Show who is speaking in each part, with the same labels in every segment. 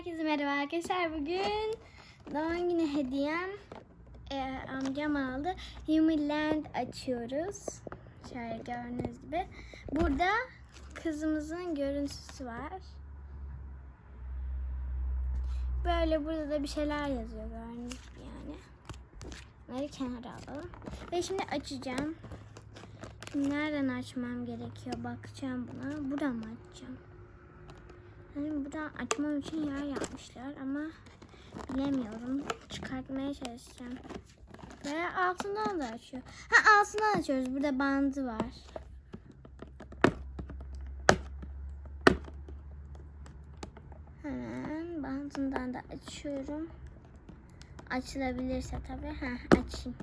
Speaker 1: Herkese merhaba arkadaşlar. Bugün doğum günü hediyem e, amcam aldı. Humiland açıyoruz. Şöyle gördüğünüz gibi. Burada kızımızın görüntüsü var. Böyle burada da bir şeyler yazıyor gördüğünüz gibi yani. Bunları kenara alalım. Ve şimdi açacağım. Şimdi nereden açmam gerekiyor? Bakacağım buna. Buradan mı açacağım? Yani buradan açmam için yer yapmışlar ama bilemiyorum. Çıkartmaya çalışacağım. Ve altından da açıyor. Ha altından açıyoruz. Burada bandı var. Hemen bandından da açıyorum. Açılabilirse tabii. Ha açayım.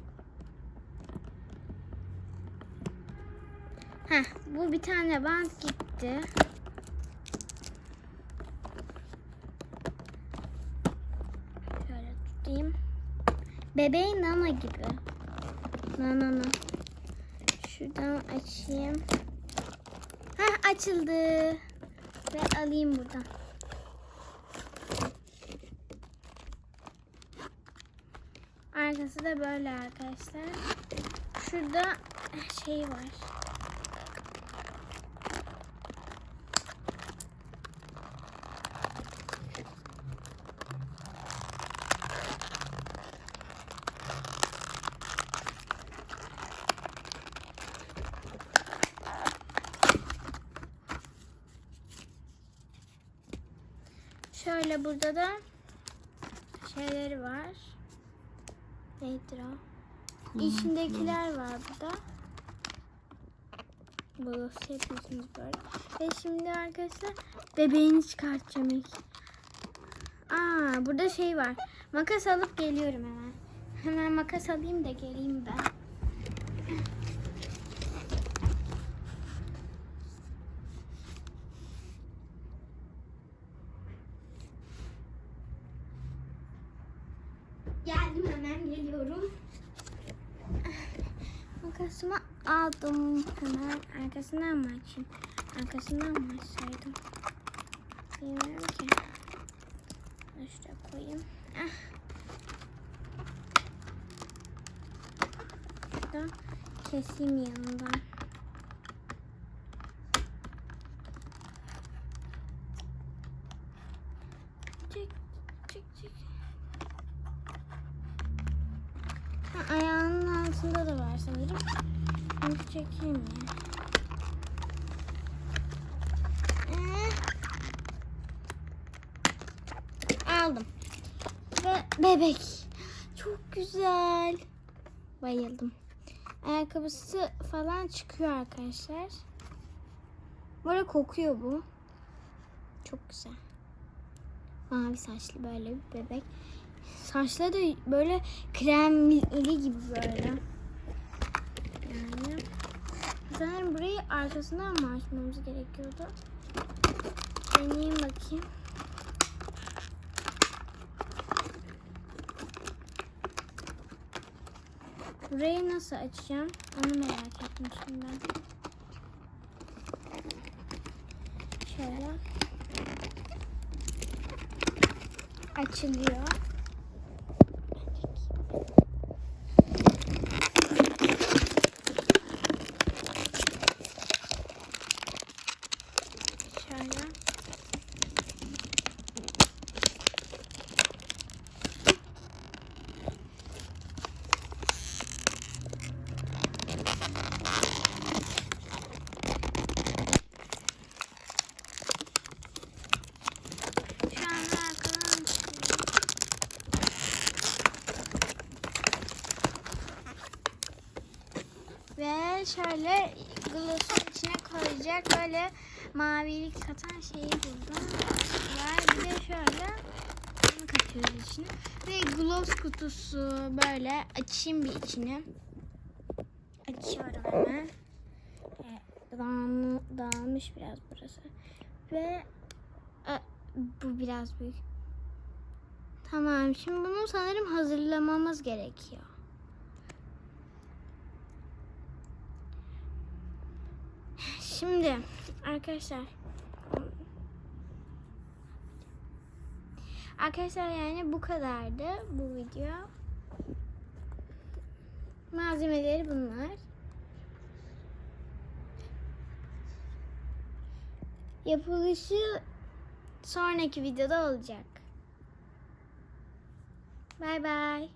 Speaker 1: Heh, bu bir tane bant gitti. Tutayım. Bebeğin nana gibi. Nana. Şuradan açayım. Heh açıldı. Ve alayım buradan. Arkası da böyle arkadaşlar. Şurada şey var. Şöyle burada da şeyleri var. Nedir o? İçindekiler var burada. Bolos yapıyorsunuz böyle. Ve şimdi arkadaşlar bebeğini çıkartacağım ilk. Aa burada şey var. Makas alıp geliyorum hemen. Hemen makas alayım da geleyim ben. Hemen geliyorum. Makasımı aldım hemen. Arkasından mı açayım? Arkasından mı açsaydım? Bilmiyorum ki. Şuraya koyayım. Ah. Şuradan keseyim yanından. Altında da var sanırım. Bunu çekeyim ya. Ee, Aldım. Ve bebek. Çok güzel. Bayıldım. Ayakkabısı falan çıkıyor arkadaşlar. Böyle kokuyor bu. Çok güzel. Mavi saçlı böyle bir bebek. Saçları da böyle kremli gibi böyle. Yani sanırım burayı arkasından mı açmamız gerekiyordu? Deneyeyim bakayım. Burayı nasıl açacağım? Onu merak ettim şimdi ben. Şöyle. Açılıyor. Şöyle. Şu anda arkadan açılıyor. Ve şöyle gloss'un içine koyacak böyle mavilik katan şeyi burada var. Bir de şöyle bunu katıyoruz içine. Ve gloss kutusu böyle açayım bir içini. Açıyorum hemen. Dağılmış, dağılmış biraz burası. Ve e, bu biraz büyük. Tamam şimdi bunu sanırım hazırlamamız gerekiyor. Şimdi arkadaşlar Arkadaşlar yani bu kadardı bu video. Malzemeleri bunlar. Yapılışı sonraki videoda olacak. Bay bay.